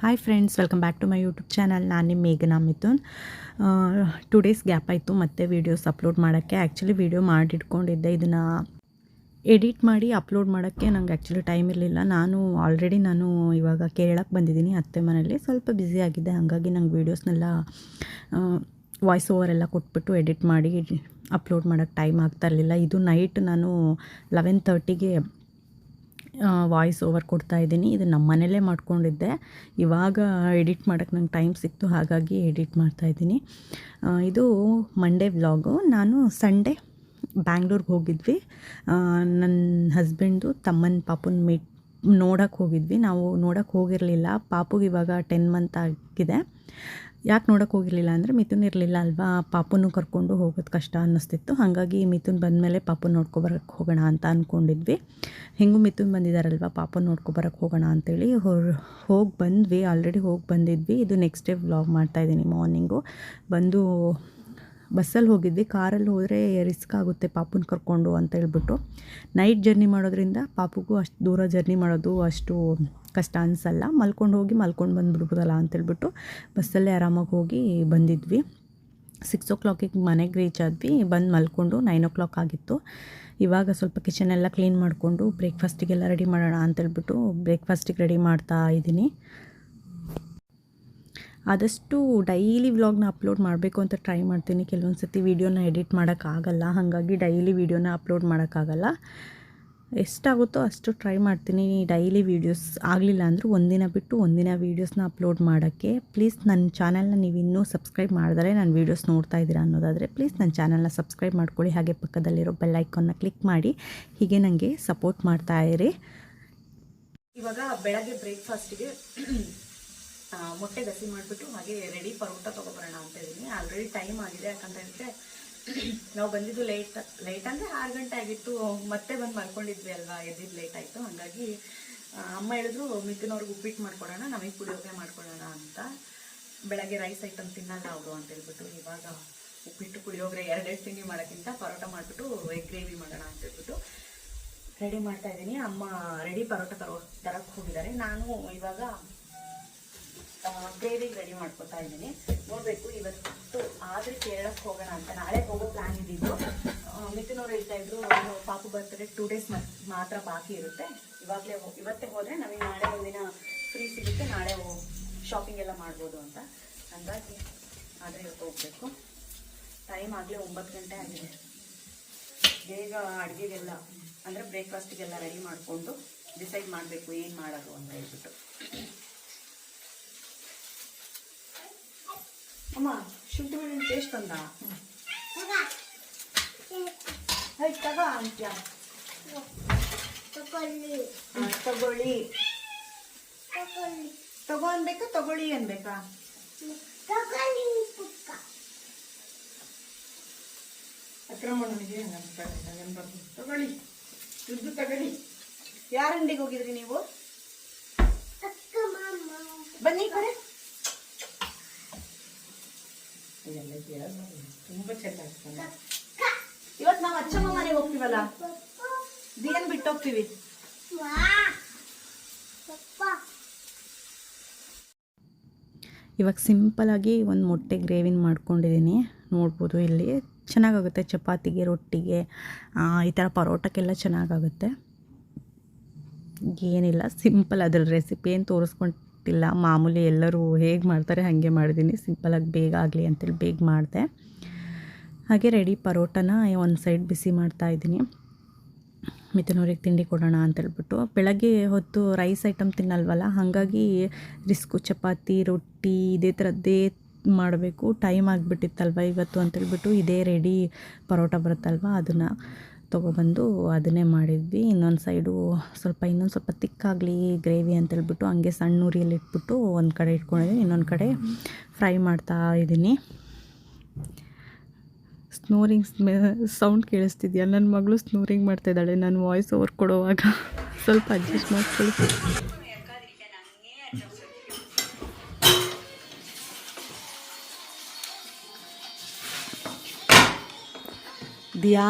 Hi friends welcome back to my YouTube channel ನಾನು ನಿಮ್ಮ ಮೇಘನಾ ಮಿಥುನ್. ಟು ಡೇಸ್ ಗ್ಯಾಪ್ ಆಯಿತು, ಮತ್ತೆ ವೀಡಿಯೋಸ್ ಅಪ್ಲೋಡ್ ಮಾಡೋಕ್ಕೆ. ಆ್ಯಕ್ಚುಲಿ ವೀಡಿಯೋ ಮಾಡಿಟ್ಕೊಂಡಿದ್ದೆ ಇದನ್ನು ಎಡಿಟ್ ಮಾಡಿ ಅಪ್ಲೋಡ್ ಮಾಡೋಕ್ಕೆ ನಂಗೆ ಆ್ಯಕ್ಚುಲಿ ಟೈಮ್ ಇರಲಿಲ್ಲ. ನಾನು ಆಲ್ರೆಡಿ ನಾನು ಇವಾಗ ಕೇರಳಕ್ಕೆ ಬಂದಿದ್ದೀನಿ, ಅತ್ತೆ ಮನೇಲಿ ಸ್ವಲ್ಪ ಬ್ಯುಸಿ ಆಗಿದೆ ಹಾಗಾಗಿ ನಂಗೆ ವೀಡಿಯೋಸ್ನೆಲ್ಲ ವಾಯ್ಸ್ ಓವರ್ ಎಲ್ಲ ಕೊಟ್ಬಿಟ್ಟು ಎಡಿಟ್ ಮಾಡಿ ಅಪ್ಲೋಡ್ ಮಾಡೋಕ್ಕೆ ಟೈಮ್ ಆಗ್ತಾ ಇರಲಿಲ್ಲ. ಇದು ನೈಟ್ ನಾನು ಲೆವೆನ್ ತರ್ಟಿಗೆ ವಾಯ್ಸ್ ಓವರ್ ಕೊಡ್ತಾ ಇದ್ದೀನಿ. ಇದು ನಮ್ಮ ಮನೇಲೇ ಮಾಡ್ಕೊಂಡಿದ್ದೆ. ಇವಾಗ ಎಡಿಟ್ ಮಾಡೋಕ್ಕೆ ನಂಗೆ ಟೈಮ್ ಸಿಕ್ತು, ಹಾಗಾಗಿ ಎಡಿಟ್ ಮಾಡ್ತಾ ಇದ್ದೀನಿ. ಇದು ಮಂಡೇ ವ್ಲಾಗು ನಾನು ಸಂಡೇ ಬ್ಯಾಂಗ್ಳೂರ್ಗೆ ಹೋಗಿದ್ವಿ. ನನ್ನ ಹಸ್ಬೆಂಡು ತಮ್ಮನ ಪಾಪುನ ಮೀಟ್ ನೋಡೋಕ್ಕೆ ಹೋಗಿದ್ವಿ. ನಾವು ನೋಡೋಕ್ಕೆ ಹೋಗಿರಲಿಲ್ಲ. ಪಾಪುಗೆ ಇವಾಗ ಟೆನ್ ಮಂತ್ ಆಗಿದೆ. ಯಾಕೆ ನೋಡೋಕೆ ಹೋಗಿರಲಿಲ್ಲ ಅಂದರೆ ಮಿಥುನ್ ಇರಲಿಲ್ಲ ಅಲ್ವಾ? ಪಾಪುನೂ ಕರ್ಕೊಂಡು ಹೋಗೋದು ಕಷ್ಟ ಅನ್ನಿಸ್ತಿತ್ತು. ಹಾಗಾಗಿ ಮಿಥುನ್ ಬಂದಮೇಲೆ ಪಾಪುನ ನೋಡ್ಕೊಬರಕ್ಕೆ ಹೋಗೋಣ ಅಂತ ಅಂದ್ಕೊಂಡಿದ್ವಿ ಹೆಂಗೂ ಮಿಥುನ್ ಬಂದಿದ್ದಾರಲ್ವ ಪಾಪು ನೋಡ್ಕೊಬರಕ್ಕೆ ಹೋಗೋಣ ಅಂತೇಳಿ ಹೊರ, ಹೋಗಿ ಬಂದ್ವಿ. ಆಲ್ರೆಡಿ ಹೋಗಿ ಬಂದಿದ್ವಿ. ಇದು ನೆಕ್ಸ್ಟ್ ಡೇ ವ್ಲಾಗ್ ಮಾಡ್ತಾಯಿದ್ದೀನಿ ಮಾರ್ನಿಂಗು ಬಂದು ಬಸ್ಸಲ್ಲಿ ಹೋಗಿದ್ವಿ ಕಾರಲ್ಲಿ ಹೋದರೆ ರಿಸ್ಕ್ ಆಗುತ್ತೆ ಪಾಪುನ ಕರ್ಕೊಂಡು ಅಂತ ಹೇಳ್ಬಿಟ್ಟು. ನೈಟ್ ಜರ್ನಿ ಮಾಡೋದ್ರಿಂದ ಪಾಪುಗೂ ಅಷ್ಟು ದೂರ ಜರ್ನಿ ಮಾಡೋದು ಅಷ್ಟು ಕಷ್ಟ ಅನಿಸಲ್ಲ. ಮಲ್ಕೊಂಡು ಹೋಗಿ ಮಲ್ಕೊಂಡು ಬಂದುಬಿಡ್ಬೋದಲ್ಲ ಅಂತೇಳ್ಬಿಟ್ಟು ಬಸ್ಸಲ್ಲೇ ಆರಾಮಾಗಿ ಹೋಗಿ ಬಂದಿದ್ವಿ. ಸಿಕ್ಸ್ ಓ ಕ್ಲಾಕಿಗೆ ಮನೆಗೆ ರೀಚ್ ಆದ್ವಿ, ಬಂದು ಮಲ್ಕೊಂಡು ನೈನ್ ಓ ಕ್ಲಾಕ್ ಆಗಿತ್ತು. ಇವಾಗ ಸ್ವಲ್ಪ ಕಿಚನ್ ಎಲ್ಲ ಕ್ಲೀನ್ ಮಾಡಿಕೊಂಡು ಬ್ರೇಕ್ಫಾಸ್ಟಿಗೆಲ್ಲ ರೆಡಿ ಮಾಡೋಣ ಅಂತೇಳ್ಬಿಟ್ಟು ಬ್ರೇಕ್ಫಾಸ್ಟಿಗೆ ರೆಡಿ ಮಾಡ್ತಾ ಇದ್ದೀನಿ ಆದಷ್ಟು ಡೈಲಿ ವ್ಲಾಗ್ನ ಅಪ್ಲೋಡ್ ಮಾಡಬೇಕು ಅಂತ ಟ್ರೈ ಮಾಡ್ತೀನಿ. ಕೆಲವೊಂದು ಸತಿ ವೀಡಿಯೋನ ಎಡಿಟ್ ಮಾಡೋಕ್ಕಾಗಲ್ಲ ಹಾಗಾಗಿ ಡೈಲಿ ವೀಡಿಯೋನ ಅಪ್ಲೋಡ್ ಮಾಡೋಕ್ಕಾಗಲ್ಲ ಎಷ್ಟಾಗುತ್ತೋ ಅಷ್ಟು ಟ್ರೈ ಮಾಡ್ತೀನಿ. ಡೈಲಿ ವೀಡಿಯೋಸ್ ಆಗಲಿಲ್ಲ ಅಂದರೂ ಒಂದಿನ ಬಿಟ್ಟು ಒಂದಿನ ವೀಡಿಯೋಸ್ನ ಅಪ್ಲೋಡ್ ಮಾಡೋಕ್ಕೆ. ಪ್ಲೀಸ್ ನನ್ನ ಚಾನಲ್ನ ನೀವು ಇನ್ನೂ ಸಬ್ಸ್ಕ್ರೈಬ್ ಮಾಡಿದರೆ ನಾನು ವೀಡಿಯೋಸ್ ನೋಡ್ತಾ ಇದ್ದೀರಾ ಅನ್ನೋದಾದರೆ ಪ್ಲೀಸ್ ನನ್ನ ಚಾನಲ್ನ ಸಬ್ಸ್ಕ್ರೈಬ್ ಮಾಡ್ಕೊಳ್ಳಿ. ಹಾಗೆ ಪಕ್ಕದಲ್ಲಿರೋ ಬೆಲ್ಲೈಕನ್ನ ಕ್ಲಿಕ್ ಮಾಡಿ. ಹೀಗೆ ನನಗೆ ಸಪೋರ್ಟ್ ಮಾಡ್ತಾ ಇರಿ. ಇವಾಗ ಬೆಳಗ್ಗೆ ಬ್ರೇಕ್ಫಾಸ್ಟಿಗೆ ಮೊಟ್ಟೆ ಗಸಿ ಮಾಡಿಬಿಟ್ಟು ಹಾಗೆ ರೆಡಿ ಪರೋಟ ತೊಗೊಬರೋಣ ಅಂತ ಇದ್ದೀನಿ. ಆಲ್ರೆಡಿ ಟೈಮ್ ಆಗಿದೆ. ಯಾಕಂತ ಹೇಳಿದ್ರೆ ನಾವು ಬಂದಿದ್ದು ಲೇಟ್ ಲೇಟ್ ಅಂದರೆ ಆರು ಗಂಟೆ ಆಗಿತ್ತು. ಮತ್ತೆ ಬಂದು ಮಲ್ಕೊಂಡಿದ್ವಿ ಅಲ್ವಾ? ಎದ್ದಿದ್ದು ಲೇಟ್ ಆಯಿತು. ಹಾಗಾಗಿ ಅಮ್ಮ ಹೇಳಿದ್ರು, ಮಿಕ್ಕಿನವ್ರಿಗೆ ಉಪ್ಪಿಟ್ಟು ಮಾಡ್ಕೊಡೋಣ, ನಮಗೆ ಪುಳಿಯೋಗರೆ ಮಾಡ್ಕೊಡೋಣ ಅಂತ. ಬೆಳಗ್ಗೆ ರೈಸ್ ಐಟಮ್ ತಿನ್ನಲ್ಲ ಅವರು ಅಂತ ಹೇಳ್ಬಿಟ್ಟು ಇವಾಗ ಉಪ್ಪಿಟ್ಟು ಪುಳಿಯೋಗರೆ ಎರಡೆರಡು ತಿಂಡಿ ಮಾಡೋಕ್ಕಿಂತ ಪರೋಟ ಮಾಡಿಬಿಟ್ಟು ಎಗ್ ಗ್ರೇವಿ ಮಾಡೋಣ ಅಂತ ಹೇಳ್ಬಿಟ್ಟು ರೆಡಿ ಮಾಡ್ತಾ ಇದ್ದೀನಿ. ಅಮ್ಮ ರೆಡಿ ಪರೋಟ ತರೋ ತರಕ್ಕೆ ಹೋಗಿದ್ದಾರೆ. ನಾನು ಇವಾಗ ಗ್ರೇವಿಗೆ ರೆಡಿ ಮಾಡ್ಕೊತಾ ಇದ್ದೀನಿ. ನೋಡಬೇಕು ಇವತ್ತು ಆದರೆ ಕೇರಳಕ್ಕೆ ಹೋಗೋಣ ಅಂತ. ನಾಳೆ ಹೋಗೋ ಪ್ಲಾನ್ ಇದ್ದಿದ್ದು ಮಿಥುನ್ ಅವ್ರು ಹೇಳ್ತಾ ಇದ್ರು ಪಾಪು ಬರ್ತಾರೆ ಟೂ ಡೇಸ್ ಮಾತ್ರ ಬಾಕಿ ಇರುತ್ತೆ. ಇವಾಗಲೇ ಇವತ್ತೇ ಹೋದರೆ ನಮಗೆ ನಾಳೆ ಒಂದಿನ ಫ್ರೀ ಸಿಗುತ್ತೆ. ನಾಳೆ ಶಾಪಿಂಗ್ ಎಲ್ಲ ಮಾಡ್ಬೋದು ಅಂತ. ಹಾಗಾಗಿ ಆದರೆ ಇವತ್ತು ಹೋಗಬೇಕು. ಟೈಮ್ ಆಗಲೇ ಒಂಬತ್ತು ಗಂಟೆ ಆಗಿದೆ. ಬೇಗ ಅಡುಗೆಗೆಲ್ಲ, ಅಂದರೆ ಬ್ರೇಕ್ಫಾಸ್ಟಿಗೆಲ್ಲ ರೆಡಿ ಮಾಡಿಕೊಂಡು ಡಿಸೈಡ್ ಮಾಡಬೇಕು ಏನು ಮಾಡೋದು ಅಂತ ಹೇಳ್ಬಿಟ್ಟು. ಅಮ್ಮ ಶುಂಠಿ ಬೆಳ್ಳುಳ್ಳಿ ಟೇಸ್ಟ್ ಅಂದ ಆಯ್ತು ತಗ ಅಂತ್ಯ ತಕೊಳ್ಳಿ ಹಾ, ತಗೊಳ್ಳಿ ತಕೊಳ್ಳಿ ತಗೋ ಅನ್ಬೇಕಾ ತಗೊಳ್ಳಿ ಅನ್ಬೇಕಾ ತಕೊಳ್ಳಿ ಪುಕ್ಕ ಅಕ್ರಮಣನಿಗೆ ನೆನಪು ತಗೊಳ್ಳಿ ದುಡ್ಡು ತಗೊಳ್ಳಿ ಯಾರ ಅಂಗಡಿಗೆ ಹೋಗಿದ್ರಿ ನೀವು ಅಕ್ಕ ಮಾಮ ಬನ್ನಿ ಈ ಕಡೆ ಇದೆಲ್ಲ ನಾವು ಅಚ್ಚಮ್ಮ ಮನೆಗೆ ಬಿಟ್ಟು ಇವಾಗ ಸಿಂಪಲಾಗಿ ಒಂದು ಮೊಟ್ಟೆ ಗ್ರೇವಿನ ಮಾಡ್ಕೊಂಡಿದ್ದೀನಿ ನೋಡ್ಬೋದು ಇಲ್ಲಿ ಚೆನ್ನಾಗಾಗುತ್ತೆ ಚಪಾತಿಗೆ, ರೊಟ್ಟಿಗೆ ಈ ಥರ ಪರೋಟಕ್ಕೆಲ್ಲ ಚೆನ್ನಾಗಾಗುತ್ತೆ. ಏನಿಲ್ಲ, ಸಿಂಪಲ್ ಅದ್ರ ರೆಸಿಪಿ ಏನು ತೋರಿಸ್ಕೊಂಡಿಲ್ಲ ಮಾಮೂಲಿ ಎಲ್ಲರೂ ಹೇಗೆ ಮಾಡ್ತಾರೆ ಹಾಗೆ ಮಾಡಿದ್ದೀನಿ ಸಿಂಪಲಾಗಿ ಬೇಗ ಆಗಲಿ ಅಂತೇಳಿ ಬೇಗ ಮಾಡಿದೆ. ಹಾಗೆ ರೆಡಿ ಪರೋಟನ ಒಂದು ಸೈಡ್ ಬಿಸಿ ಮಾಡ್ತಾ ಇದ್ದೀನಿ. ಮಿಥುನವ್ರಿಗೆ ತಿಂಡಿ ಕೊಡೋಣ ಅಂತೇಳ್ಬಿಟ್ಟು. ಬೆಳಗ್ಗೆ ಹೊತ್ತು ರೈಸ್ ಐಟಮ್ ತಿನ್ನಲ್ವಲ್ಲ, ಹಾಗಾಗಿ ರಿಸ್ಕು, ಚಪಾತಿ, ರೊಟ್ಟಿ, ಇದೇ ಥರದ್ದೇ ಮಾಡಬೇಕು. ಟೈಮ್ ಆಗಿಬಿಟ್ಟಿತ್ತಲ್ವ ಇವತ್ತು ಅಂತೇಳ್ಬಿಟ್ಟು ಇದೇ ರೆಡಿ ಪರೋಟ ಬರುತ್ತಲ್ವ, ಅದನ್ನು ತೊಗೊಬಂದು ಅದನ್ನೇ ಮಾಡಿದ್ವಿ. ಇನ್ನೊಂದು ಸೈಡು ಸ್ವಲ್ಪ, ಇನ್ನೊಂದು ಸ್ವಲ್ಪ ತಿಕ್ಕಾಗಲಿ ಗ್ರೇವಿ ಅಂತೇಳ್ಬಿಟ್ಟು ಹಂಗೆ ಸಣ್ಣ ಉರಿಯಲ್ಲಿ ಇಟ್ಬಿಟ್ಟು ಒಂದು ಕಡೆ ಇಟ್ಕೊಂಡಿದ್ದೀನಿ ಇನ್ನೊಂದು ಕಡೆ ಫ್ರೈ ಮಾಡ್ತಾ ಇದ್ದೀನಿ ಸ್ನೋರಿಂಗ್ ಸೌಂಡ್ ಕೇಳಿಸ್ತಿದ್ಯಾ? ನನ್ನ ಮಗಳು ಸ್ನೋರಿಂಗ್ ಮಾಡ್ತಾ ಇದ್ದಾಳೆ. ನಾನು ವಾಯ್ಸ್ ಓವರ್ ಕೊಡುವಾಗ ಸ್ವಲ್ಪ ಅಡ್ಜಸ್ಟ್ ಮಾಡ್ಕೊಳ್ಳಿ. ದಿಯಾ?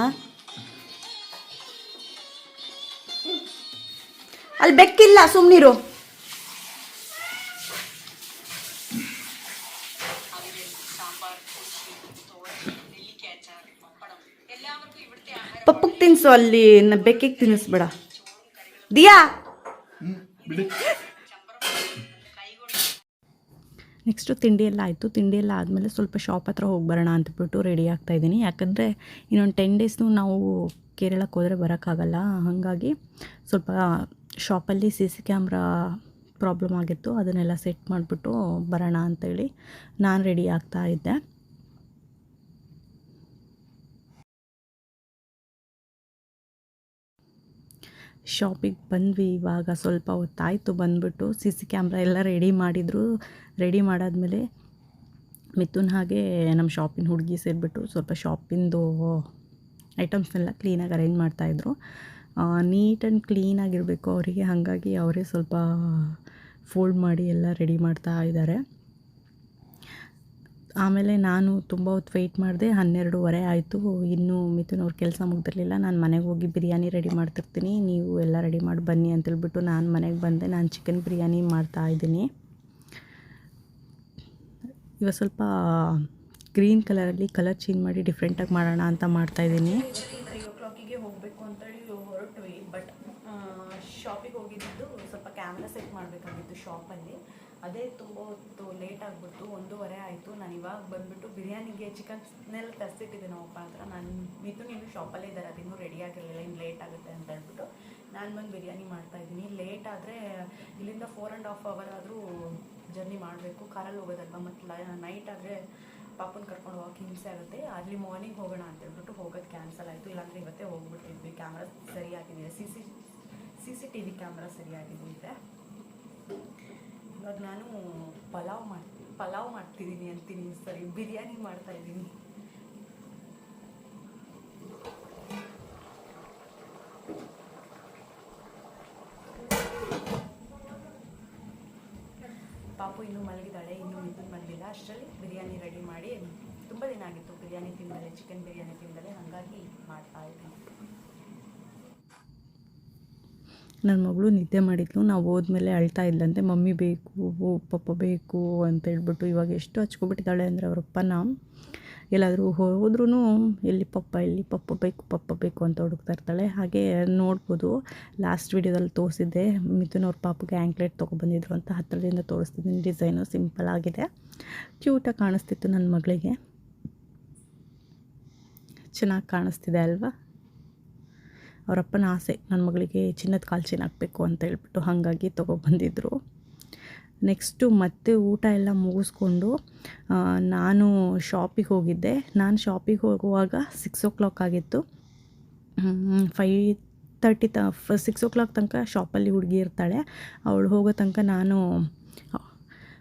ಅಲ್ಲಿ ಬೆಕ್ಕಿಲ್ಲ ಸುಮ್ನಿರು ಪಪ್ಪಗೆ ತಿನ್ಸು ಅಲ್ಲಿ ಬೆಕ್ಕಿಗೆ ತಿನ್ನಿಸ್ಬೇಡ ದಿಯಾ? ನೆಕ್ಸ್ಟು ತಿಂಡಿ ಎಲ್ಲ ಆಯಿತು. ತಿಂಡಿ ಎಲ್ಲ ಆದಮೇಲೆ ಸ್ವಲ್ಪ ಶಾಪ್ ಹತ್ರ ಹೋಗಿ ಬರೋಣ ಅಂತಬಿಟ್ಟು ರೆಡಿ ಆಗ್ತಾ ಇದ್ದೀನಿ. ಯಾಕಂದರೆ ಇನ್ನೊಂದು ಟೆನ್ ಡೇಸ್ನು ನಾವು ಕೇರಳಕ್ಕೆ ಹೋದರೆ ಬರೋಕ್ಕಾಗಲ್ಲ. ಹಾಗಾಗಿ ಸ್ವಲ್ಪ ಶಾಪಲ್ಲಿ ಸಿ ಸಿ ಕ್ಯಾಮ್ರಾ ಪ್ರಾಬ್ಲಮ್ ಆಗಿತ್ತು. ಅದನ್ನೆಲ್ಲ ಸೆಟ್ ಮಾಡಿಬಿಟ್ಟು ಬರೋಣ ಅಂತೇಳಿ ನಾನು ರೆಡಿ ಆಗ್ತಾ ಇದ್ದೆ. ಶಾಪಿಗೆ ಬಂದ್ವಿ. ಇವಾಗ ಸ್ವಲ್ಪ ಹೊತ್ತಾಯಿತು. ಬಂದ್ಬಿಟ್ಟು ಸಿ ಸಿ ಕ್ಯಾಮ್ರಾ ಎಲ್ಲ ರೆಡಿ ಮಾಡಿದರು. ರೆಡಿ ಮಾಡಾದಮೇಲೆ ಮಿಥುನ್ ಹಾಗೆ ನಮ್ಮ ಶಾಪಿನ ಹುಡುಗಿ ಸೇರಿಬಿಟ್ಟು ಸ್ವಲ್ಪ ಶಾಪಿಂದು ಐಟಮ್ಸ್ನೆಲ್ಲ ಕ್ಲೀನಾಗಿ ಅರೇಂಜ್ ಮಾಡ್ತಾಯಿದ್ರು ನೀಟ್ ಆ್ಯಂಡ್ ಕ್ಲೀನಾಗಿರಬೇಕು ಅವರಿಗೆ ಹಾಗಾಗಿ ಅವರೇ ಸ್ವಲ್ಪ ಫೋಲ್ಡ್ ಮಾಡಿ ಎಲ್ಲ ರೆಡಿ ಮಾಡ್ತಾ ಇದ್ದಾರೆ. ಆಮೇಲೆ ನಾನು ತುಂಬ ಹೊತ್ತು ವೆಯ್ಟ್ ಮಾಡಿದೆ. ಹನ್ನೆರಡೂವರೆ ಆಯಿತು. ಇನ್ನೂ ಮಿಥುನ್ ಅವ್ರ ಕೆಲಸ ಮುಗ್ದಿರಲಿಲ್ಲ. ನಾನು ಮನೆಗೆ ಹೋಗಿ ಬಿರಿಯಾನಿ ರೆಡಿ ಮಾಡ್ತಿರ್ತೀನಿ. ನೀವು ಎಲ್ಲ ರೆಡಿ ಮಾಡಿ ಬನ್ನಿ ಅಂತೇಳ್ಬಿಟ್ಟು ನಾನು ಮನೆಗೆ ಬಂದೆ. ನಾನು ಚಿಕನ್ ಬಿರಿಯಾನಿ ಮಾಡ್ತಾ ಇದ್ದೀನಿ. ಇವ ಸ್ವಲ್ಪ ಗ್ರೀನ್ ಕಲರಲ್ಲಿ ಕಲರ್ ಚೇಂಜ್ ಮಾಡಿ ಡಿಫ್ರೆಂಟಾಗಿ ಮಾಡೋಣ ಅಂತ ಮಾಡ್ತಾಯಿದ್ದೀನಿ ಶಾಪಲ್ಲಿ ಅದೇ ತುಂಬ ಹೊತ್ತು ಲೇಟ್ ಆಗಿಬಿಟ್ಟು ಒಂದೂವರೆ ಆಯಿತು. ನಾನು ಇವಾಗ ಬಂದುಬಿಟ್ಟು ಬಿರಿಯಾನಿಗೆ ಚಿಕನ್ನೆಲ್ಲ ತರಿಸಿಟ್ಟಿದ್ದೆ ನಾವು ಹತ್ರ. ನಾನು ಮಿಥುನ್ ಇನ್ನೂ ಶಾಪಲ್ಲೇ ಇದ್ದಾರೆ. ಅದಿನ್ನೂ ರೆಡಿ ಆಗಿರಲಿಲ್ಲ. ಇನ್ನು ಲೇಟ್ ಆಗುತ್ತೆ ಅಂತ ಹೇಳ್ಬಿಟ್ಟು ನಾನು ಬಂದು ಬಿರಿಯಾನಿ ಮಾಡ್ತಾಯಿದ್ದೀನಿ ಲೇಟ್ ಆದರೆ ಇಲ್ಲಿಂದ ಫೋರ್ ಆ್ಯಂಡ್ ಹಾಫ್ ಅವರ್ ಆದರೂ ಜರ್ನಿ ಮಾಡಬೇಕು. ಕಾರಲ್ಲಿ ಹೋಗೋದಲ್ವ? ಮತ್ತು ನೈಟ್ ಆದರೆ ಪಾಪನ ಕರ್ಕೊಂಡು ಹೋಗೋಕೆ ಹಿಂಸೆ ಆಗುತ್ತೆ. ಅಲ್ಲಿ ಮಾರ್ನಿಂಗ್ ಹೋಗೋಣ ಅಂತ ಹೇಳ್ಬಿಟ್ಟು ಹೋಗೋದು ಕ್ಯಾನ್ಸಲ್ ಆಯಿತು. ಇಲ್ಲಾಂದರೆ ಇವತ್ತೇ ಹೋಗ್ಬಿಟ್ಟಿದ್ವಿ ಕ್ಯಾಮ್ರಾ ಸರಿಯಾಗಿದೆ. C C C C T V camera ಸರಿಯಾಗಿದೆ. ಇವಾಗ ನಾನು ಪಲಾವ್ ಮಾಡ್ತೀನಿ ಪಲಾವ್ ಮಾಡ್ತಿದ್ದೀನಿ ಅಂತೀನಿ ಸರಿ. ಬಿರಿಯಾನಿ ಮಾಡ್ತಾ ಇದ್ದೀನಿ. ಪಾಪು ಇನ್ನೂ ಮಲಗಿದ್ದಾಳೆ, ಇನ್ನೂ ಮಿಥುನ್ ಬಂದಿಲ್ಲ. ಅಷ್ಟರಲ್ಲಿ ಬಿರಿಯಾನಿ ರೆಡಿ ಮಾಡಿ, ತುಂಬ ದಿನ ಆಗಿತ್ತು. ಬಿರಿಯಾನಿ ತಿಂದಲೆ ಚಿಕನ್ ಬಿರಿಯಾನಿ ತಿಂದಲೆ ಹಾಗಾಗಿ ಮಾಡ್ತಾ ಇದ್ದೀನಿ. ನನ್ನ ಮಗಳು ನಿದ್ದೆ ಮಾಡಿದ್ಲು. ನಾವು ಹೋದ್ಮೇಲೆ ಅಳ್ತಾ ಇದ್ಲಂತೆ. ಮಮ್ಮಿ ಬೇಕು ಪಪ್ಪ ಬೇಕು ಅಂತ ಹೇಳ್ಬಿಟ್ಟು ಇವಾಗ ಎಷ್ಟು ಹಚ್ಕೊಬಿಟ್ಟಿದ್ದಾಳೆ ಅಂದರೆ ಅವರಪ್ಪನ ಎಲ್ಲಾದರೂ ಹೋದ್ರೂ ಎಲ್ಲಿ ಪಪ್ಪ ಎಲ್ಲಿ ಪಪ್ಪ ಬೇಕು ಪಪ್ಪ ಬೇಕು ಅಂತ ಹುಡುಕ್ತಾ ಇರ್ತಾಳೆ. ಹಾಗೆ ನೋಡ್ಬೋದು. ಲಾಸ್ಟ್ ವೀಡಿಯೋದಲ್ಲಿ ತೋರಿಸಿದ್ದೆ. ಮಿಥುನ್ ಅವ್ರ ಪಾಪಗೆ ಆ್ಯಂಕ್ಲೆಟ್ ತೊಗೊಬಂದಿದ್ರು ಅಂತ ಹತ್ತಿರದಿಂದ ತೋರಿಸ್ತಿದ್ದೀನಿ. ಡಿಸೈನು ಸಿಂಪಲ್ ಆಗಿದೆ. ಕ್ಯೂಟಾಗಿ ಕಾಣಿಸ್ತಿತ್ತು ನನ್ನ ಮಗಳಿಗೆ. ಚೆನ್ನಾಗಿ ಕಾಣಿಸ್ತಿದೆ ಅಲ್ವಾ? ಅವರಪ್ಪನ ಆಸೆ ನನ್ನ ಮಗಳಿಗೆ ಚಿನ್ನದ ಕಾಲು ಹಾಕಬೇಕು ಅಂತ ಹೇಳ್ಬಿಟ್ಟು ಹಾಗಾಗಿ ತೊಗೊಬಂದಿದ್ರು. ನೆಕ್ಸ್ಟು ಮತ್ತೆ ಊಟ ಎಲ್ಲ ಮುಗಿಸ್ಕೊಂಡು ನಾನು ಶಾಪಿಗೆ ಹೋಗಿದ್ದೆ. ನಾನು ಶಾಪಿಗೆ ಹೋಗುವಾಗ ಸಿಕ್ಸ್ ಓ ಕ್ಲಾಕ್ ಆಗಿತ್ತು five thirty to six o'clock ತನಕ ಶಾಪಲ್ಲಿ ಹುಡುಗಿ ಇರ್ತಾಳೆ. ಅವಳು ಹೋಗೋ ತನಕ ನಾನು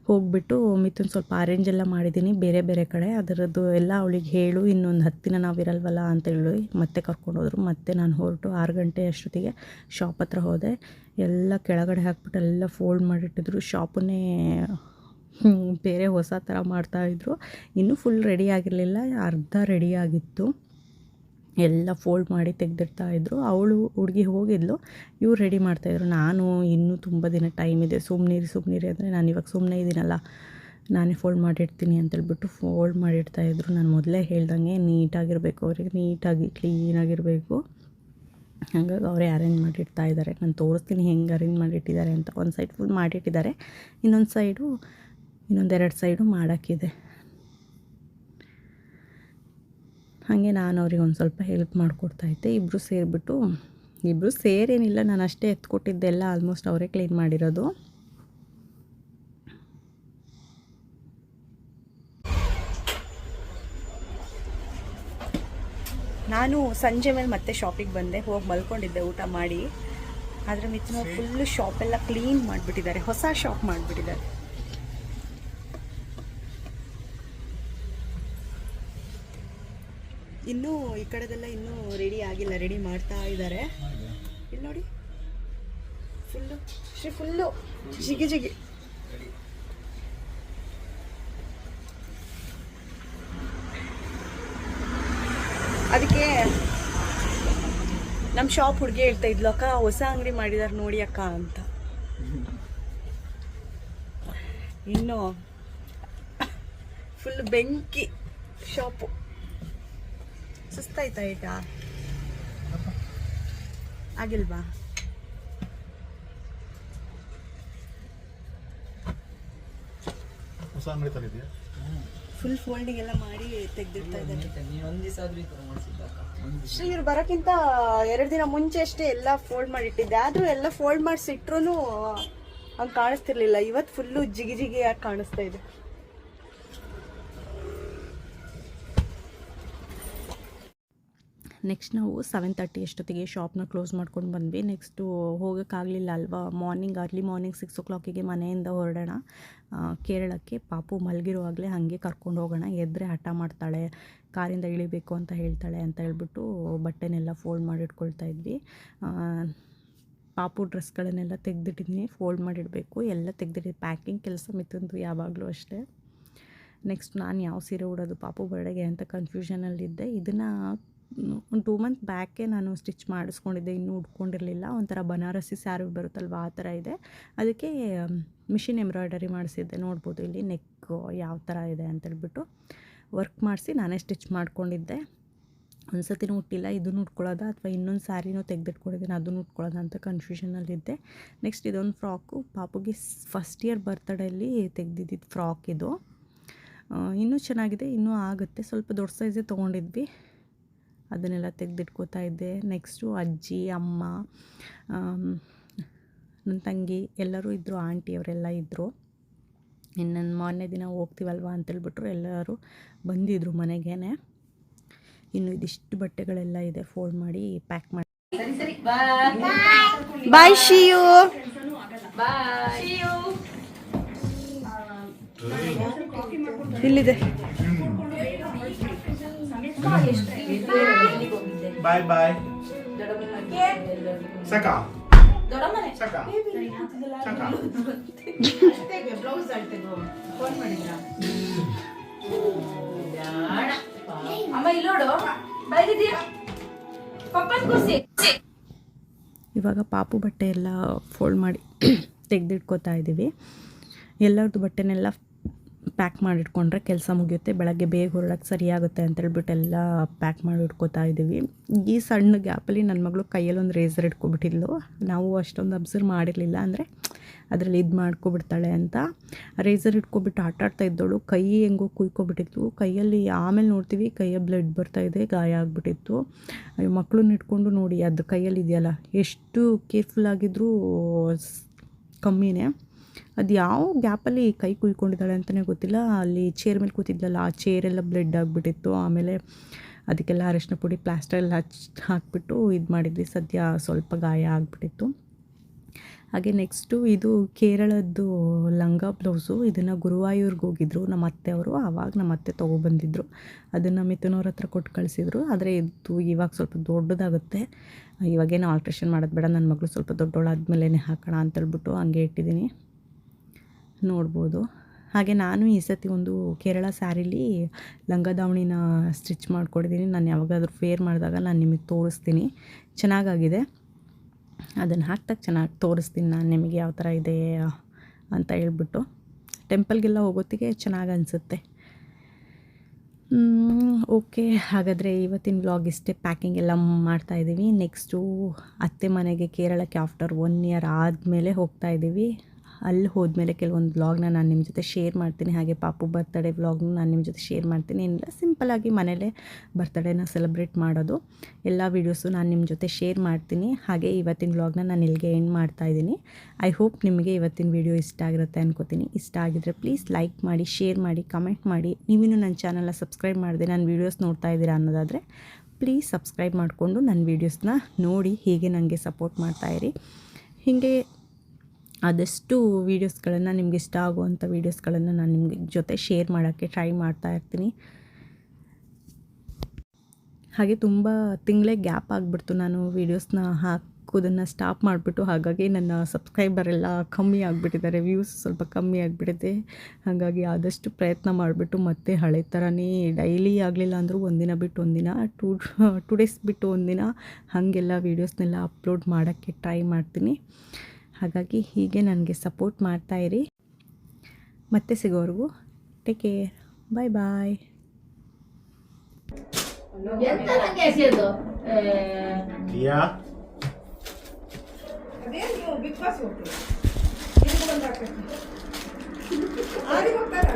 ಹೋಗ್ಬಿಟ್ಟು ಮಿಥುನ್ ಸ್ವಲ್ಪ ಅರೇಂಜ್ ಎಲ್ಲ ಮಾಡಿದ್ದೀನಿ. ಬೇರೆ ಬೇರೆ ಕಡೆ. ಅದರದ್ದು ಎಲ್ಲ ಅವಳಿಗೆ ಹೇಳು. ಇನ್ನೊಂದು ಹತ್ತು ದಿನ ನಾವು ಇರಲ್ವಲ್ಲ ಅಂತೇಳಿ ಮತ್ತೆ ಕರ್ಕೊಂಡೋದ್ರು ಮತ್ತೆ ನಾನು ಹೊರಟು ಆರು ಗಂಟೆ ಅಷ್ಟೊತ್ತಿಗೆ ಶಾಪ್ ಹತ್ರ ಹೋದೆ. ಎಲ್ಲ ಕೆಳಗಡೆ ಹಾಕ್ಬಿಟ್ಟು ಎಲ್ಲ ಫೋಲ್ಡ್ ಮಾಡಿಟ್ಟಿದ್ರು. ಶಾಪನ್ನೇ ಬೇರೆ ಹೊಸ ಥರ ಮಾಡ್ತಾಯಿದ್ರು ಇನ್ನೂ ಫುಲ್ ರೆಡಿ ಆಗಿರಲಿಲ್ಲ. ಅರ್ಧ ರೆಡಿ ಆಗಿತ್ತು. ಎಲ್ಲ ಫೋಲ್ಡ್ ಮಾಡಿ ತೆಗೆದಿಡ್ತಾ ಇದ್ರು. ಅವಳು ಹುಡುಗಿ ಹೋಗಿದ್ಲು. ಇವ್ರು ರೆಡಿ ಮಾಡ್ತಾಯಿದ್ರು ನಾನು ಇನ್ನೂ ತುಂಬ ದಿನ ಟೈಮ್ ಇದೆ. ಸುಮ್ಮನಿರಿ ಸುಮ್ಮನಿರಿ ಅಂದರೆ ನಾನು ಇವಾಗ ಸುಮ್ಮನೆ ಇದ್ದೀನಲ್ಲ ನಾನೇ ಫೋಲ್ಡ್ ಮಾಡಿಡ್ತೀನಿ ಅಂತೇಳ್ಬಿಟ್ಟು ಫೋಲ್ಡ್ ಮಾಡಿಡ್ತಾಯಿದ್ರು ನಾನು ಮೊದಲೇ ಹೇಳ್ದಂಗೆ ನೀಟಾಗಿರಬೇಕು ಅವರಿಗೆ. ನೀಟಾಗಿ ಕ್ಲೀನಾಗಿರಬೇಕು ಹಾಗಾಗಿ ಅವರೇ ಅರೇಂಜ್ ಮಾಡಿಡ್ತಾ ಇದ್ದಾರೆ ನಾನು ತೋರಿಸ್ತೀನಿ ಹೆಂಗೆ ಅರೇಂಜ್ ಮಾಡಿಟ್ಟಿದ್ದಾರೆ ಅಂತ. ಒಂದು ಸೈಡ್ ಫುಲ್ ಮಾಡಿಟ್ಟಿದ್ದಾರೆ. ಇನ್ನೊಂದು ಸೈಡು ಇನ್ನೊಂದೆರಡು ಸೈಡು ಮಾಡೋಕ್ಕಿದೆ. ಹಾಗೆ ನಾನು ಅವ್ರಿಗೆ ಒಂದು ಸ್ವಲ್ಪ ಹೆಲ್ಪ್ ಮಾಡಿಕೊಡ್ತಾ ಇದ್ದೆ. ಇಬ್ಬರು ಸೇರಿಬಿಟ್ಟು ಇಬ್ಬರು ಸೇರೇನಿಲ್ಲ. ನಾನು ಅಷ್ಟೇ ಎತ್ಕೊಟ್ಟಿದ್ದೆಲ್ಲ ಆಲ್ಮೋಸ್ಟ್ ಅವರೇ ಕ್ಲೀನ್ ಮಾಡಿರೋದು. ನಾನು ಸಂಜೆ ಮೇಲೆ ಮತ್ತೆ ಶಾಪಿಗೆ ಬಂದೆ. ಹೋಗಿ ಮಲ್ಕೊಂಡಿದ್ದೆ ಊಟ ಮಾಡಿ. ಆದರೆ ಮಿಥುನ ಫುಲ್ಲು ಶಾಪೆಲ್ಲ ಕ್ಲೀನ್ ಮಾಡಿಬಿಟ್ಟಿದ್ದಾರೆ. ಹೊಸ ಶಾಪ್ ಮಾಡಿಬಿಟ್ಟಿದ್ದಾರೆ. ಇನ್ನೂ ಈ ಕಡೆದೆಲ್ಲ ಇನ್ನೂ ರೆಡಿ ಆಗಿಲ್ಲ ರೆಡಿ ಮಾಡ್ತಾ ಇದ್ದಾರೆ ಇಲ್ಲಿ ನೋಡಿ. ಫುಲ್ಲು ಶ್ರೀ ಫುಲ್ಲು ಜಿಗಿ ಜಿಗಿ. ಅದಕ್ಕೆ ನಮ್ಮ ಶಾಪ್ ಹುಡುಗಿ ಹೇಳ್ತಾ ಇದ್ಲು, ಅಕ್ಕ, ಹೊಸ ಅಂಗಡಿ ಮಾಡಿದಾರೆ ನೋಡಿ ಅಕ್ಕ ಅಂತ. ಇನ್ನು ಫುಲ್ ಬೆಂಕಿ ಶಾಪು ಸುಸ್ತಾಯ್ತಾ ಈಗ? ಆಗಿಲ್ವಾ? ಹೊಸ ಅಂಗಡಿ ತಂದಿದ್ಯಾ ಫುಲ್ ಫೋಲ್ಡಿಂಗ್ ಎಲ್ಲ ಮಾಡಿ ತೆಗ್ದಿರ್ತಾ ಇದ್ದಾರೆ. ಶ್ರೀ ಇವ್ರು ಬರೋಕ್ಕಿಂತ ಎರಡು ದಿನ ಮುಂಚೆ ಅಷ್ಟೇ ಎಲ್ಲ ಫೋಲ್ಡ್ ಮಾಡಿ ಇಟ್ಟಿದ್ದೆ ಆದ್ರೂ ಎಲ್ಲ ಫೋಲ್ಡ್ ಮಾಡಿಸಿಟ್ರು ಹಂಗೆ ಕಾಣಿಸ್ತಿರ್ಲಿಲ್ಲ. ಇವತ್ತು ಫುಲ್ಲು ಜಿಗಿ ಜಿಗಿಯಾಗಿ ಕಾಣಿಸ್ತಾ ಇದೆ. ನೆಕ್ಸ್ಟ್ ನಾವು ಸೆವೆನ್ ತರ್ಟಿ ಅಷ್ಟೊತ್ತಿಗೆ ಶಾಪ್ನ ಕ್ಲೋಸ್ ಮಾಡ್ಕೊಂಡು ಬಂದ್ವಿ. ನೆಕ್ಸ್ಟು ಹೋಗೋಕ್ಕಾಗಲಿಲ್ಲ ಅಲ್ವಾ? ಮಾರ್ನಿಂಗ್ ಅರ್ಲಿ ಮಾರ್ನಿಂಗ್ ಸಿಕ್ಸ್ ಓ ಕ್ಲಾಕಿಗೆ ಮನೆಯಿಂದ ಹೊರಡೋಣ. ಕೇರಳಕ್ಕೆ ಪಾಪು ಮಲಗಿರುವಾಗಲೇ ಹಾಗೆ ಕರ್ಕೊಂಡು ಹೋಗೋಣ. ಎದ್ರೆ ಹಠ ಮಾಡ್ತಾಳೆ, ಕಾರಿಂದ ಇಳಿಬೇಕು ಅಂತ ಹೇಳ್ತಾಳೆ ಅಂತ ಹೇಳ್ಬಿಟ್ಟು ಬಟ್ಟೆನೆಲ್ಲ ಫೋಲ್ಡ್ ಮಾಡಿಟ್ಕೊಳ್ತಾ ಇದ್ವಿ. ಪಾಪು ಡ್ರೆಸ್ಗಳನ್ನೆಲ್ಲ ತೆಗೆದಿಟ್ಟಿದ್ದೀನಿ ಫೋಲ್ಡ್ ಮಾಡಿಡಬೇಕು. ಎಲ್ಲ ತೆಗೆದಿಟ್ಟಿದ್ದು. ಪ್ಯಾಕಿಂಗ್ ಕೆಲಸ ಮಿತ್ತಂದು ಯಾವಾಗಲೂ ಅಷ್ಟೇ. ನೆಕ್ಸ್ಟ್ ನಾನು ಯಾವ ಸೀರೆ ಉಡೋದು ಪಾಪು ಬರ್ಡೆಗೆ ಅಂತ ಕನ್ಫ್ಯೂಷನಲ್ಲಿದ್ದೆ ಇದನ್ನು ಒಂದು ಟೂ ಮಂತ್ ಬ್ಯಾಕೆ ನಾನು ಸ್ಟಿಚ್ ಮಾಡಿಸ್ಕೊಂಡಿದ್ದೆ, ಇನ್ನೂ ಉಟ್ಕೊಂಡಿರಲಿಲ್ಲ. ಒಂಥರ ಬನಾರಸಿ ಸ್ಯಾರಿ ಬರುತ್ತಲ್ವ, ಆ ಥರ ಇದೆ. ಅದಕ್ಕೆ ಮಿಷಿನ್ ಎಂಬ್ರಾಯ್ಡರಿ ಮಾಡಿಸಿದ್ದೆ. ನೋಡ್ಬೋದು ಇಲ್ಲಿ ನೆಕ್ ಯಾವ ಥರ ಇದೆ ಅಂತೇಳ್ಬಿಟ್ಟು ವರ್ಕ್ ಮಾಡಿಸಿ ನಾನೇ ಸ್ಟಿಚ್ ಮಾಡ್ಕೊಂಡಿದ್ದೆ. ಒಂದು ಸತಿನೂ ಉಟ್ಟಿಲ್ಲ, ಇದನ್ನು ಉಟ್ಕೊಳ್ಳೋದ ಅಥವಾ ಇನ್ನೊಂದು ಸ್ಯಾರಿನೂ ತೆಗೆದಿಟ್ಕೊಂಡಿದ್ದೀನಿ, ಅದನ್ನು ಉಟ್ಕೊಳ್ಳೋದ ಅಂತ ಕನ್ಫ್ಯೂಷನಲ್ಲಿದ್ದೆ ನೆಕ್ಸ್ಟ್ ಇದೊಂದು ಫ್ರಾಕು ಪಾಪುಗೆ ಫಸ್ಟ್ ಇಯರ್ ಬರ್ತಡೇಲಿ ತೆಗೆದಿದ್ದಿದ್ದು ಫ್ರಾಕ್ ಇದು. ಇನ್ನೂ ಚೆನ್ನಾಗಿದೆ, ಇನ್ನೂ ಆಗುತ್ತೆ. ಸ್ವಲ್ಪ ದೊಡ್ಡ ಸೈಜೇ ತೊಗೊಂಡಿದ್ವಿ. ಅದನ್ನೆಲ್ಲ ತೆಗೆದಿಟ್ಕೋತಾ ಇದ್ದೆ. ನೆಕ್ಸ್ಟು ಅಜ್ಜಿ ಅಮ್ಮ ನನ್ನ ತಂಗಿ ಎಲ್ಲರೂ ಇದ್ದರು ಆಂಟಿಯವರೆಲ್ಲ ಇದ್ದರು ಇನ್ನು ನನ್ನ ಮೊನ್ನೆ ದಿನ ಹೋಗ್ತೀವಲ್ವ ಅಂತೇಳ್ಬಿಟ್ರು ಎಲ್ಲರೂ ಬಂದಿದ್ದರು ಮನೆಗೇ ಇನ್ನು ಇದಿಷ್ಟು ಬಟ್ಟೆಗಳೆಲ್ಲ ಇದೆ ಫೋಲ್ಡ್ ಮಾಡಿ ಪ್ಯಾಕ್ ಮಾಡಿ ಬಾಯ್ ಶಿಯು ಇಲ್ಲಿದೆ. ಬಾಯ್ ಬಾಯ್ ಸಾಕ ಅಮ್ಮ ಪಪ್ಪನ್ ಇವಾಗ ಪಾಪು ಬಟ್ಟೆ ಎಲ್ಲ ಫೋಲ್ಡ್ ಮಾಡಿ ತೆಗೆದಿಟ್ಕೋತಾ ಇದ್ದೀವಿ. ಎಲ್ಲರದ್ದು ಬಟ್ಟೆನೆಲ್ಲ ಪ್ಯಾಕ್ ಮಾಡಿಟ್ಕೊಂಡ್ರೆ ಕೆಲಸ ಮುಗಿಯುತ್ತೆ, ಬೆಳಗ್ಗೆ ಬೇಗ ಹೊರಡಕ್ಕೆ ಸರಿಯಾಗುತ್ತೆ ಅಂತೇಳ್ಬಿಟ್ಟು ಎಲ್ಲ ಪ್ಯಾಕ್ ಮಾಡಿ ಇಟ್ಕೋತಾ ಇದ್ದೀವಿ. ಈ ಸಣ್ಣ ಗ್ಯಾಪಲ್ಲಿ ನನ್ನ ಮಗಳು ಕೈಯಲ್ಲಿ ಒಂದು ರೇಸರ್ ಇಟ್ಕೊಬಿಟ್ಟಿದ್ಲು. ನಾವು ಅಷ್ಟೊಂದು ಅಬ್ಸರ್ವ್ ಮಾಡಿರಲಿಲ್ಲ ಅಂದರೆ ಅದರಲ್ಲಿ ಇದು ಮಾಡ್ಕೊಬಿಡ್ತಾಳೆ ಅಂತ. ರೇಸರ್ ಇಟ್ಕೊಬಿಟ್ಟು ಆಟ ಆಡ್ತಾ ಇದ್ದೋಳು ಕೈ ಹೆಂಗೋ ಕುಯ್ಕೊಬಿಟ್ಟಿತ್ತು. ಕೈಯಲ್ಲಿ ಆಮೇಲೆ ನೋಡ್ತೀವಿ ಕೈಯ ಬ್ಲಡ್ ಬರ್ತಾ ಇದೆ, ಗಾಯ ಆಗಿಬಿಟ್ಟಿತ್ತು. ಮಕ್ಕಳನ್ನ ಇಟ್ಕೊಂಡು ನೋಡಿ, ಅದು ಕೈಯಲ್ಲಿ ಇದೆಯಲ್ಲ, ಎಷ್ಟು ಕೇರ್ಫುಲ್ ಆಗಿದ್ರೂ ಕಮ್ಮಿನೇ. ಅದು ಯಾವ ಗ್ಯಾಪಲ್ಲಿ ಕೈ ಕುಯ್ಕೊಂಡಿದ್ದಾಳೆ ಅಂತಲೇ ಗೊತ್ತಿಲ್ಲ. ಅಲ್ಲಿ ಚೇರ್ ಮೇಲೆ ಕೂತಿದ್ದಲ್ಲ ಆ ಚೇರೆಲ್ಲ ಬ್ಲಡ್ ಆಗಿಬಿಟ್ಟಿತ್ತು. ಆಮೇಲೆ ಅದಕ್ಕೆಲ್ಲ ಅರಶಿನ ಪುಡಿ ಪ್ಲಾಸ್ಟರ್ ಎಲ್ಲ ಹಚ್, ಹಾಕ್ಬಿಟ್ಟು ಇದು ಮಾಡಿದ್ವಿ. ಸದ್ಯ ಸ್ವಲ್ಪ ಗಾಯ ಆಗಿಬಿಟ್ಟಿತ್ತು. ಹಾಗೆ ನೆಕ್ಸ್ಟು ಇದು ಕೇರಳದ್ದು ಲಂಗ ಬ್ಲೌಸು ಇದನ್ನು ಗುರುವಾಯೂರ್ಗೆ ಹೋಗಿದ್ರು. ನಮ್ಮ ಅತ್ತೆ ಅವರು. ಆವಾಗ ನಮ್ಮ ಅತ್ತೆ ತೊಗೊಬಂದಿದ್ರು ಅದನ್ನು ಮಿಥುನವ್ರ ಹತ್ರ ಕೊಟ್ಟು ಕಳಿಸಿದ್ರು. ಆದರೆ ಇದು ಇವಾಗ ಸ್ವಲ್ಪ ದೊಡ್ಡದಾಗುತ್ತೆ. ಇವಾಗೇನು ಆಲ್ಟ್ರೇಷನ್ ಮಾಡೋದು ಬೇಡ. ನನ್ನ ಮಗಳು ಸ್ವಲ್ಪ ದೊಡ್ಡೋಳಾದ್ಮೇಲೆ ಹಾಕೋಣ ಅಂತೇಳ್ಬಿಟ್ಟು ಹಂಗೆ ಇಟ್ಟಿದ್ದೀನಿ. ನೋಡ್ಬೋದು. ಹಾಗೆ ನಾನು ಈ ಸತಿ ಒಂದು ಕೇರಳ ಸ್ಯಾರಿಲಿ ಲಂಗ ದಾವಣಿನ ಸ್ಟಿಚ್ ಮಾಡಿಕೊಡಿದ್ದೀನಿ ನಾನು ಯಾವಾಗಾದ್ರೂ ಫೇರ್ ಮಾಡಿದಾಗ ನಾನು ನಿಮಗೆ ತೋರಿಸ್ತೀನಿ. ಚೆನ್ನಾಗಾಗಿದೆ. ಅದನ್ನು ಹಾಕ್ದಾಗ ಚೆನ್ನಾಗಿ ತೋರಿಸ್ತೀನಿ ನಾನು ನಿಮಗೆ ಯಾವ ಥರ ಇದೆ ಅಂತ ಹೇಳ್ಬಿಟ್ಟು. ಟೆಂಪಲ್ಗೆಲ್ಲ ಹೋಗೋತ್ತಿಗೆ ಚೆನ್ನಾಗಿ ಅನಿಸುತ್ತೆ. ಓಕೆ. ಹಾಗಾದರೆ ಇವತ್ತಿನ ವ್ಲಾಗ್ ಇಷ್ಟೇ. ಪ್ಯಾಕಿಂಗ್ ಎಲ್ಲ ಮಾಡ್ತಾ ಇದ್ದೀವಿ ನೆಕ್ಸ್ಟು ಅತ್ತೆ ಮನೆಗೆ ಕೇರಳಕ್ಕೆ ಆಫ್ಟರ್ ಒನ್ ಇಯರ್ ಆದಮೇಲೆ ಹೋಗ್ತಾ ಇದ್ದೀವಿ ಅಲ್ಲಿ ಹೋದ್ಮೇಲೆ ಕೆಲವೊಂದು ವ್ಲಾಗ್ನ ನಾನು ನಿಮ್ಮ ಜೊತೆ ಶೇರ್ ಮಾಡ್ತೀನಿ. ಹಾಗೆ ಪಾಪು ಬರ್ತಡೇ ವ್ಲಾಗ್ನು ನಾನು ನಿಮ್ಮ ಜೊತೆ ಶೇರ್ ಮಾಡ್ತೀನಿ. ಇಲ್ಲ ಸಿಂಪಲ್ಲಾಗಿ ಮನೇಲೇ ಬರ್ತಡೇನ ಸೆಲೆಬ್ರೇಟ್ ಮಾಡೋದು. ಎಲ್ಲ ವೀಡಿಯೋಸು ನಾನು ನಿಮ್ಮ ಜೊತೆ ಶೇರ್ ಮಾಡ್ತೀನಿ. ಹಾಗೆ ಇವತ್ತಿನ ವ್ಲಾಗ್ನ ನಾನು ಇಲ್ಲಿಗೆ ಎಂಡ್ ಮಾಡ್ತಾ ಇದ್ದೀನಿ. ಐ ಹೋಪ್ ನಿಮಗೆ ಇವತ್ತಿನ ವೀಡಿಯೋ ಇಷ್ಟ ಆಗಿರುತ್ತೆ ಅನ್ಕೋತೀನಿ. ಇಷ್ಟ ಆಗಿದ್ರೆ ಪ್ಲೀಸ್ ಲೈಕ್ ಮಾಡಿ ಶೇರ್ ಮಾಡಿ ಕಮೆಂಟ್ ಮಾಡಿ. ನೀವಿನ್ನೂ ನನ್ನ ಚಾನಲ್ನ ಸಬ್ಸ್ಕ್ರೈಬ್ ಮಾಡಿದೆ ನನ್ನ ವೀಡಿಯೋಸ್ ನೋಡ್ತಾ ಇದ್ದೀರಾ ಅನ್ನೋದಾದರೆ ಪ್ಲೀಸ್ ಸಬ್ಸ್ಕ್ರೈಬ್ ಮಾಡಿಕೊಂಡು ನನ್ನ ವೀಡಿಯೋಸ್ನ ನೋಡಿ, ಹೀಗೆ ನನಗೆ ಸಪೋರ್ಟ್ ಮಾಡ್ತಾಯಿರಿ ಹೀಗೆ ಆದಷ್ಟು ವೀಡಿಯೋಸ್ಗಳನ್ನು ನಿಮಗೆ ಇಷ್ಟ ಆಗುವಂಥ ವೀಡಿಯೋಸ್ಗಳನ್ನು ನಾನು ನಿಮಗೆ ಜೊತೆ ಶೇರ್ ಮಾಡೋಕ್ಕೆ ಟ್ರೈ ಮಾಡ್ತಾ ಇರ್ತೀನಿ. ಹಾಗೆ ತುಂಬ ತಿಂಗಳೇ ಗ್ಯಾಪ್ ಆಗಿಬಿಡ್ತು ನಾನು ವೀಡಿಯೋಸ್ನ ಹಾಕೋದನ್ನು ಸ್ಟಾಪ್ ಮಾಡಿಬಿಟ್ಟು, ಹಾಗಾಗಿ ನನ್ನ ಸಬ್ಸ್ಕ್ರೈಬರ್ ಎಲ್ಲ ಕಮ್ಮಿ ಆಗಿಬಿಟ್ಟಿದ್ದಾರೆ, ವ್ಯೂಸ್ ಸ್ವಲ್ಪ ಕಮ್ಮಿ ಆಗಿಬಿಟ್ಟಿದೆ. ಹಾಗಾಗಿ ಆದಷ್ಟು ಪ್ರಯತ್ನ ಮಾಡಿಬಿಟ್ಟು ಮತ್ತೆ ಹಳೆ ಥರನೇ ಡೈಲಿ ಆಗಲಿಲ್ಲ ಅಂದರೂ ಒಂದಿನ ಬಿಟ್ಟು ಒಂದಿನ ಟೂ ಟೂ ಡೇಸ್ ಬಿಟ್ಟು ಒಂದಿನ ಹಾಗೆಲ್ಲ ವೀಡಿಯೋಸ್ನೆಲ್ಲ ಅಪ್ಲೋಡ್ ಮಾಡೋಕ್ಕೆ ಟ್ರೈ ಮಾಡ್ತೀನಿ. ಹಾಗಾಗಿ ಹೀಗೆ ನನಗೆ ಸಪೋರ್ಟ್ ಮಾಡ್ತಾಯಿರಿ ಮತ್ತೆ ಸಿಗೋವರೆಗೂ ಟೇಕ್ ಕೇರ್ ಬಾಯ್ ಬಾಯ್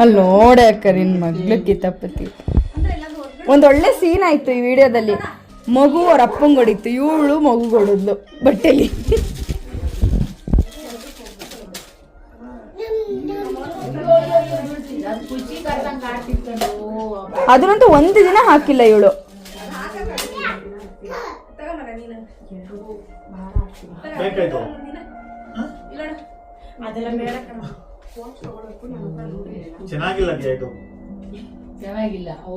ಅಲ್ಲಿ ನೋಡೆ ಅಕ್ಕ ನಿನ್ ಮಗ್ಳು ಕಿತಾಪತಿ. ಒಂದೊಳ್ಳೆ ಸೀನ್ ಆಯ್ತು ಈ ವಿಡಿಯೋದಲ್ಲಿ ಮಗು ಅವ್ರ ಅಪ್ಪಂಗೆ ಹೊಡಿತು. ಇವಳು ಮಗು ಹೊಡಿದ್ಲು ಬಟ್ಟೆಲಿ. ಅದನ್ನಂತೂ ಒಂದು ದಿನ ಹಾಕಿಲ್ಲ ಇವಳು. ಬೇಕಾಯ್ತು. ಚೆನ್ನಾಗಿಲ್ಲ ಇದು ಚೆನ್ನಾಗಿಲ್ಲ. ಓ.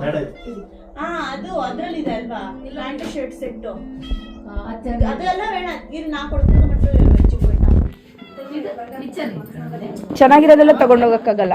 ಬೇಡ ಇದು ಹಾ ಅದು ಅದ್ರಲ್ಲಿದೆ ಅಲ್ವಾ? Pant shirt set. ಆ, ಅದ್ ಚೆನ್ನಾಗಿದೆ. ಅದೆಲ್ಲ ಬೇಡ. ಇರು ನಾ ಕೊಡ್ತೀನಿ ಮತ್ತೆ ಹೆಚ್ಚು ಇದು ಕಿಚನ್ ಚೆನ್ನಾಗಿರೋದೆಲ್ಲ ತಗೊಂಡೋಗಕ್ಕಾಗಲ್ಲ